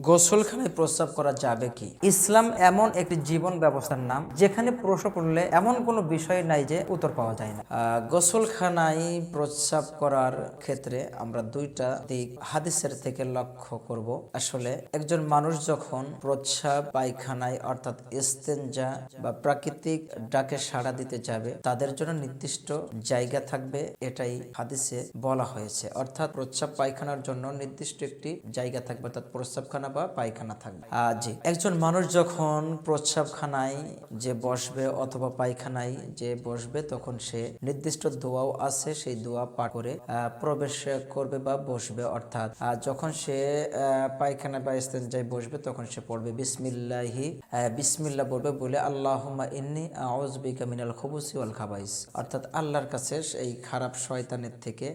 গোসলখানায় প্রস্রাব করা যাবে কি? ইসলাম এমন একটি জীবন ব্যবস্থার নাম, যেখানে প্রশ্ন করলে এমন কোনো বিষয় নাই যে উত্তর পাওয়া যায় না। গোসলখানায় প্রস্রাব করার ক্ষেত্রে আমরা দুইটা দিক হাদিসের থেকে লক্ষ্য করব। আসলে একজন মানুষ যখন প্রস্রাব পায়খানায় অর্থাৎ ইস্তেঞ্জা বা প্রাকৃতিক ডাকে সাড়া দিতে যাবে, তাদের জন্য নির্দিষ্ট জায়গা থাকবে, এটাই হাদিসে বলা হয়েছে। অর্থাৎ প্রস্রাব পায়খানার জন্য নির্দিষ্ট একটি জায়গা থাকবে, অর্থাৎ প্রস্রাবখানা বা পায়খানা থাকবে। জি। একজন মানুষ যখন প্রস্রাবখানায় যে বসবে অথবা পায়খানায় যে বসবে তখন সে নির্দিষ্ট দোয়াও আছে সেই দোয়া পাঠ করে প্রবেশ করবে বা বসবে। অর্থাৎ যখন সে পায়খানা বা ইস্তেঞ্জায় বসবে তখন সে পড়বে বিসমিল্লাহি আহ, বিসমিল্লাহ বলবে বলে আল্লাহুম্মা ইন্নি আউযবিকা মিনাল খুবুসি ওয়াল খাবাইস। অর্থাৎ আল্লাহর কাছে এই খারাপ শয়তানের থেকে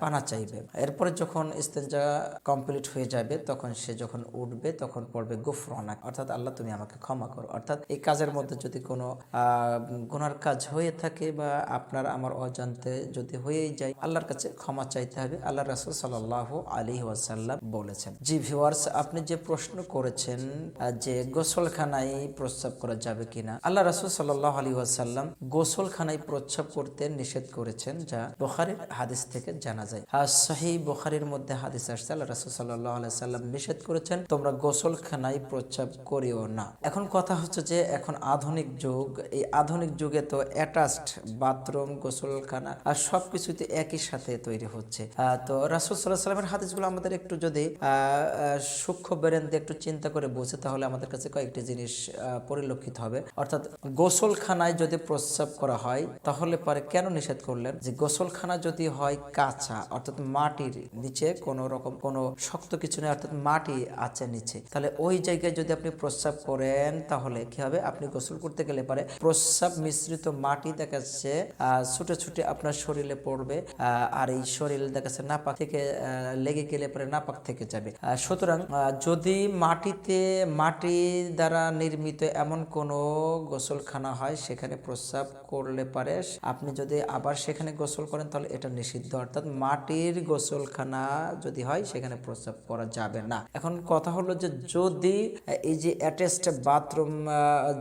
পানা চাইবে। এরপরে যখন ইস্তেঞ্জা কমপ্লিট হয়ে যাবে তখন সে যখন উঠবে, তখন পড়বে গুফরানাক অর্থাৎ আল্লাহ, তুমি আমাকে ক্ষমা করো। অর্থাৎ এই কাজের মধ্যে যদি কোনো গুনার কাজ হয়ে থাকে বা আপনার আমার অজান্তে যদি হয়েই যায়, আল্লাহর কাছে ক্ষমা চাইতে হবে। আল্লাহ রাসুল সাল্লাহ আলী ওয়াসাল্লাম বলেছেন। জি ভিউয়ার্স, আপনি যে প্রশ্ন করেছেন যে গোসলখানায় প্রস্রাব করা যাবে কিনা আল্লাহ রাসুল সাল্লাহ আলী ওয়াসাল্লাম গোসলখানায় প্রস্রাব করতে নিষেধ করেছেন, যা বোখারির হাদিস থেকে জানা যায়। আর সহি বোখারির মধ্যে হাদিস আসছে আল্লাহ রাসুল সাল্লাহ আলাই সাল্লাম নিষেধ করেছেন তোমরা গোসলখানায় প্রস্রাব করিও না। এখন কথা হচ্ছে যে, এখন আধুনিক যুগ। এই আধুনিক যুগে তো অ্যাটাচড বাথরুম গোসলখানা আর সবকিছুতে একই সাথে তৈরি হচ্ছে। তো রাসুল সাল্লাহ সাল্লামের হাদিসগুলো আমাদের একটু যদি সূক্ষ্ম বেরেন্দ্রে একটু চিন্তা করে বুঝে, তাহলে আমাদের কাছে কয়েকটি জিনিস পরিলক্ষিত হবে। অর্থাৎ গোসলখানায় যদি প্রস্রাব করা হয়, তাহলে পরে কেন নিষেধ করলেন? যে গোসলখানা যদি হয় কাঁচা, অর্থাৎ মাটির নিচে কোনো রকম কোনো শক্ত কিছু নেই, অর্থাৎ মাটি আছে নিচে তাহলে ওই জায়গায় যদি আপনি প্রস্রাব করেন, তাহলে কি হবে? আপনি গোসল করতে গেলে পারে প্রস্রাব মিশ্রিত মাটি দেখা যাচ্ছে ছুটে ছুটে আপনার শরীরে পড়বে আর এই শরীর দেখা যাচ্ছে নাপাক থেকে লেগে গেলে পরে নাপাক থেকে যাবে। সুতরাং যদি মাটিতে, মাটি দ্বারা নির্মিত এমন কোনো গোসলখানা হয়, সেখানে প্রস্রাব করলে পারে, আপনি যদি আবার সেখানে গোসল করেন, তাহলে এটা নিষিদ্ধ। অর্থাৎ মাটির গোসলখানা যদি হয়, সেখানে প্রস্রাব করা যাবে না। এখন কথা হলো যে যদি এই যে অ্যাটেস্ট বাথরুম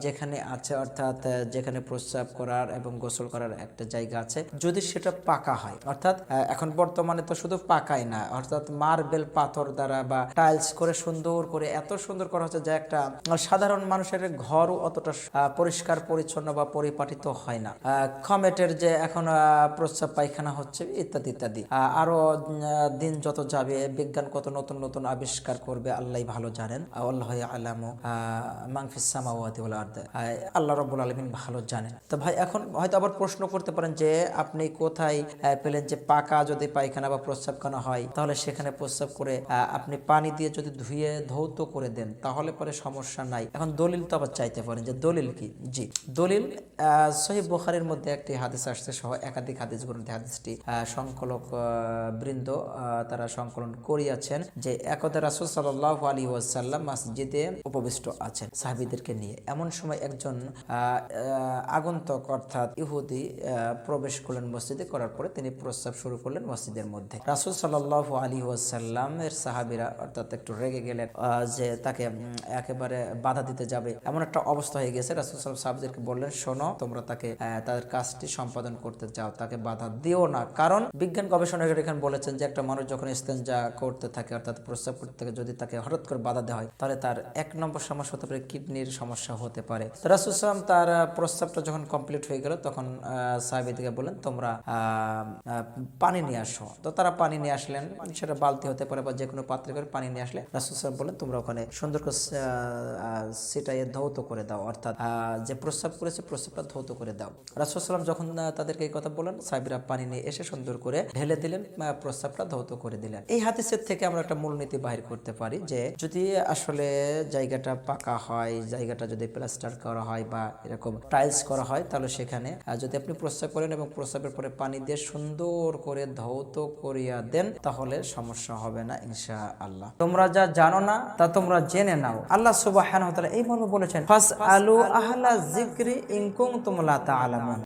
যেখানে আছে, অর্থাৎ যেখানে প্রস্রাব করার এবং গোসল করার একটা জায়গা আছে, যদি সেটা পাকা হয়, অর্থাৎ এখন বর্তমানে তো শুধু পাকাই না, অর্থাৎ মার্বেল পাথর দ্বারা বা টাইলস করে সুন্দর করে এত সুন্দর করা হচ্ছে যে একটা সাধারণ মানুষের ঘরও অতটা পরিষ্কার, পরিচ্ছন্ন বা পরিপাটিত হয় না। কমেটের যে এখন প্রস্রাব পায়খানা হচ্ছে, ইত্যাদি ইত্যাদি। আরও দিন যত যাবে, বিজ্ঞান কত নতুন নতুন আবিষ্কার করবে আল্লাহ ভালো জানেন। আল্লাহ আলামু মাংফিস সামাওয়াতি ওয়াল আরদ। আল্লাহ রাব্বুল আলামিন ভালো জানেন। তো ভাই, এখন হয়তো আবার প্রশ্ন করতে পারেন যে, আপনি কোথায় পেলেন যে পাকা যদি পায়খানা বা প্রস্রাবখানা হয়, তাহলে সেখানে প্রস্রাব করে আপনি পানি দিয়ে যদি ধুয়ে, ধৌত করে দেন, তাহলে পরে সমস্যা নাই। এখন দলিল তো আবার চাইতে পারেন যে, দলিল কি? জি, দলিল সহিহ বুখারীর মধ্যে একটি হাদিস আসছে, সহ একাধিক হাদিস গ্রন্থে হাদিসটি সংকলক বৃন্দ তারা সংকলন করিয়াছেন যে, একদা রাসূল সাল্লাল্লাহু আলাইহি ওয়াসাল্লাম মসজিদে উপবিষ্ট আছেন সাহাবীদেরকে নিয়ে। এমন সময় একজন আগন্তক অর্থাৎ ইহুদি প্রবেশ করলেন মসজিদে। করার পরে তিনি প্রস্রাব শুরু করলেন মসজিদের মধ্যে। রাসূল সাল্লাল্লাহু আলাইহি ওয়াসাল্লামের সাহাবীরা অর্থাৎ একটু রেগে গেলেন যে তাকে একেবারে বাধা দিতে যাবে। এমন একটা অবস্থা হয়ে গেছে। রাসূল সাল্লাল্লাহু সাহাবীদেরকে বললেন, শোনো, তোমরা তাকে তাদের কাজটি সম্পাদন করতে যাও। তাকে বাধা দিও না। কারণ বিজ্ঞান গবেষণাগার এখানে বলেছেন যে, একটা মানুষ যখন ইস্তেঞ্জা করতে থাকে, অর্থাৎ প্রস্তাব করতে থাকে, যদি তাকে হঠাৎ করে বাধা দেওয়া হয় তাহলে তার এক নম্বর সমস্যা হতে পারে কিডনির সমস্যা হতে পারে। তো তার আহ, প্রস্রাবটা যখন কমপ্লিট হয়ে গেল তখন সাহেবিদিকে বললেন তোমরা পানি নিয়ে আসো। তো তারা পানি নিয়ে আসলেন সেটা বালতি হতে পারে বা যে কোনো পাত্রে করে পানি নিয়ে আসলে রাসূল সাল্লাম বললেন তোমরা ওখানে সুন্দর করে সেটাই ধৌত করে দাও অর্থাৎ যে প্রস্রাব করেছে প্রস্রাবটা ধৌত করে দাও। রাসুলসাল্লাম যখন তাদেরকে এই কথা বলেন সাহেবরা পানি নিয়ে এসে সুন্দর করে ঢেলে দিলেন আহ, প্রস্রাবটা ধৌত করে দিলেন। এই হাদিসের থেকে আমরা একটা মূলনীতি বাহির করতে পারি যে যদি আসলে জায়গাটা পাকা হয়, জায়গাটা যদি প্লাস্টার করা হয় বা এরকম টাইলস করা হয়, তাহলে সেখানে যদি আপনি প্রস্রাব করেন এবং প্রস্রাবের পরে পানি দিয়ে সুন্দর করে ধৌত করিয়া দেন, তাহলে সমস্যা হবে না ইনশা আল্লাহ তোমরা যা জানো না, তা তোমরা জেনে নাও। আল্লাহ তাআলা এই মর্মে বলেছেন ফাস আলু আহলা যিকরি ইন কুনতুম লা তা'লামুন